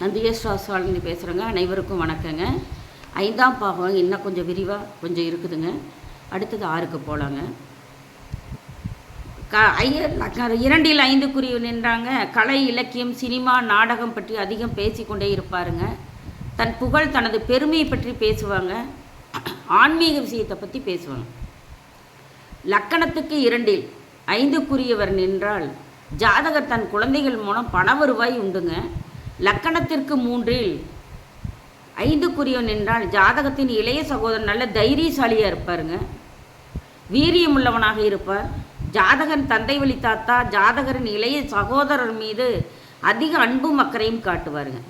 நந்திகேஸ்வரா சாலினி பேசுகிறேங்க அனைவருக்கும் வணக்கங்க. ஐந்தாம் பாகம் இன்னும் கொஞ்சம் விரிவாக கொஞ்சம் இருக்குதுங்க. அடுத்தது ஆறுக்கு போகலாங்க க ஐயர் இரண்டில் இரண்டில் குறி நின்றாங்க. கலை இலக்கியம் சினிமா நாடகம் பற்றி அதிகம் பேசிக்கொண்டே இருப்பாருங்க. தன் புகழ் தனது பெருமையை பற்றி பேசுவாங்க. ஆன்மீக விஷயத்தை பற்றி பேசுவாங்க. லக்கணத்துக்கு இரண்டில் ஐந்துக்குரியவர் நின்றால் ஜாதகர் தன் குழந்தைகள் மூலம் பண வருவாய் உண்டுங்க. லக்கணத்திற்கு மூன்றில் ஐந்துக்குரியவன் என்றால் ஜாதகத்தின் இளைய சகோதரன் நல்ல தைரியசாலியாக இருப்பாருங்க. வீரியம் உள்ளவனாக இருப்பார். ஜாதகன் தந்தை வழி தாத்தா ஜாதகரின் இளைய சகோதரர் மீது அதிக அன்பும் அக்கறையும் காட்டுவாருங்க.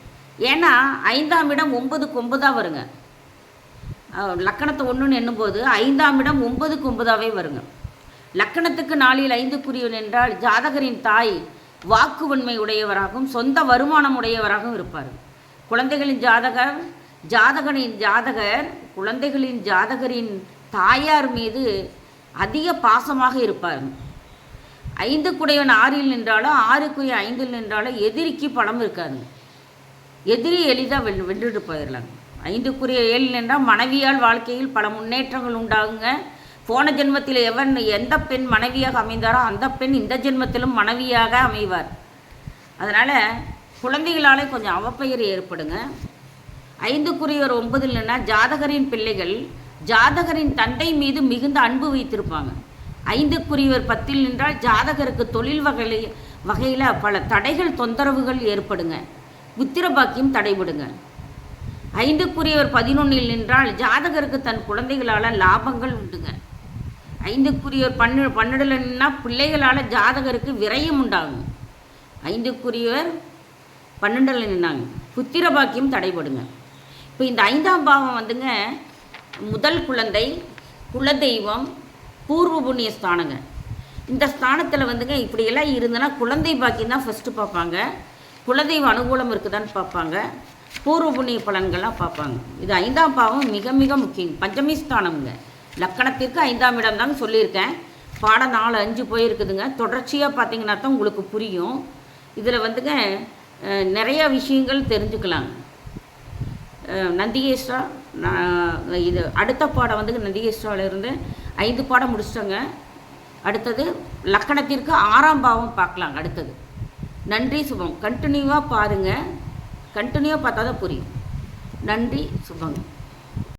ஏன்னா ஐந்தாம் இடம் ஒன்பதுக்கு ஒன்பதாக வருங்க. லக்கணத்தை ஒன்றுன்னு எண்ணும்போது ஐந்தாம் இடம் ஒன்பதுக்கு ஒன்பதாகவே வருங்க. லக்கணத்துக்கு நாளில் ஐந்துக்குரியவன் என்றால் ஜாதகரின் தாய் வாக்குவன்மை உடையவராகவும் சொந்த வருமானம் உடையவராகவும் இருப்பார். குழந்தைகளின் ஜாதகர் ஜாதகனின் ஜாதகர் குழந்தைகளின் ஜாதகரின் தாயார் மீது அதிக பாசமாக இருப்பார். ஐந்து குடையவன் ஆறில் நின்றாலும் ஆறுக்குரிய ஐந்தில் நின்றாலும் எதிரிக்கு பலம் இருக்காது. எதிரி எளிதாக வென் வென்றுட்டு போயிடலாங்க ஐந்துக்குரிய ஏழு நின்றால் மனைவியால் வாழ்க்கையில் பல முன்னேற்றங்கள் உண்டாகுங்க. போன ஜென்மத்தில் எவன் எந்த பெண் மனைவியாக அமைந்தாரோ அந்த பெண் இந்த ஜென்மத்திலும் மனைவியாக அமைவார். அதனால் குழந்தைகளாலே கொஞ்சம் அவப்பெயர் ஏற்படுங்க. ஐந்துக்குரியவர் ஒன்பது இல்லைன்னா ஜாதகரின் பிள்ளைகள் ஜாதகரின் தந்தை மீது மிகுந்த அன்பு வைத்திருப்பாங்க. ஐந்துக்குரியவர் பத்தில் நின்றால் ஜாதகருக்கு தொழில் வகையில் வகையில் பல தடைகள் தொந்தரவுகள் ஏற்படுங்க. புத்திர பாக்கியம் தடைபடுங்க. ஐந்துக்குரியவர் பதினொன்றில் நின்றால் ஜாதகருக்கு தன் குழந்தைகளால் லாபங்கள் உண்டுங்க. ஐந்துக்குரியவர் பன்னு பன்னெண்டில் பிள்ளைகளால் ஜாதகருக்கு விரயம் உண்டாகும். ஐந்துக்குரியவர் பன்னெண்டில் நின்னாங்க. புத்திர பாக்கியம் தடைபடுங்க. இப்போ இந்த ஐந்தாம் பாவம் வந்துங்க முதல் குழந்தை குலதெய்வம் பூர்வ புண்ணிய ஸ்தானங்க. இந்த ஸ்தானத்தில் வந்துங்க இப்படியெல்லாம் இருந்ததுன்னா குழந்தை பாக்கியம் தான் ஃபஸ்ட்டு பார்ப்பாங்க. குலதெய்வ அனுகூலம் இருக்குதான்னு பார்ப்பாங்க. பூர்வ புண்ணிய பலன்கள்லாம் பார்ப்பாங்க. இது ஐந்தாம் பாவம் மிக மிக முக்கியம். பஞ்சமி ஸ்தானம்ங்க. லக்கணத்திற்கு ஐந்தாம் இடம் தான் சொல்லியிருக்கேன். பாடம் நாலு அஞ்சு போயிருக்குதுங்க. தொடர்ச்சியாக பார்த்தீங்கன்னா தான் உங்களுக்கு புரியும். இதில் வந்துங்க நிறைய விஷயங்கள் தெரிஞ்சுக்கலாங்க. நந்திகேஸ்வரா நான் இது அடுத்த பாடம் வந்து நந்திகேஸ்வராவில் இருந்து ஐந்து பாடம் முடிச்சிட்டோங்க. அடுத்தது லக்கணத்திற்கு ஆறாம் பாவம் பார்க்கலாங்க அடுத்தது. நன்றி சுபம். கண்டினியூவாக பாருங்கள் கண்டினியூவாக பார்த்தா தான் புரியும். நன்றி சுபம்.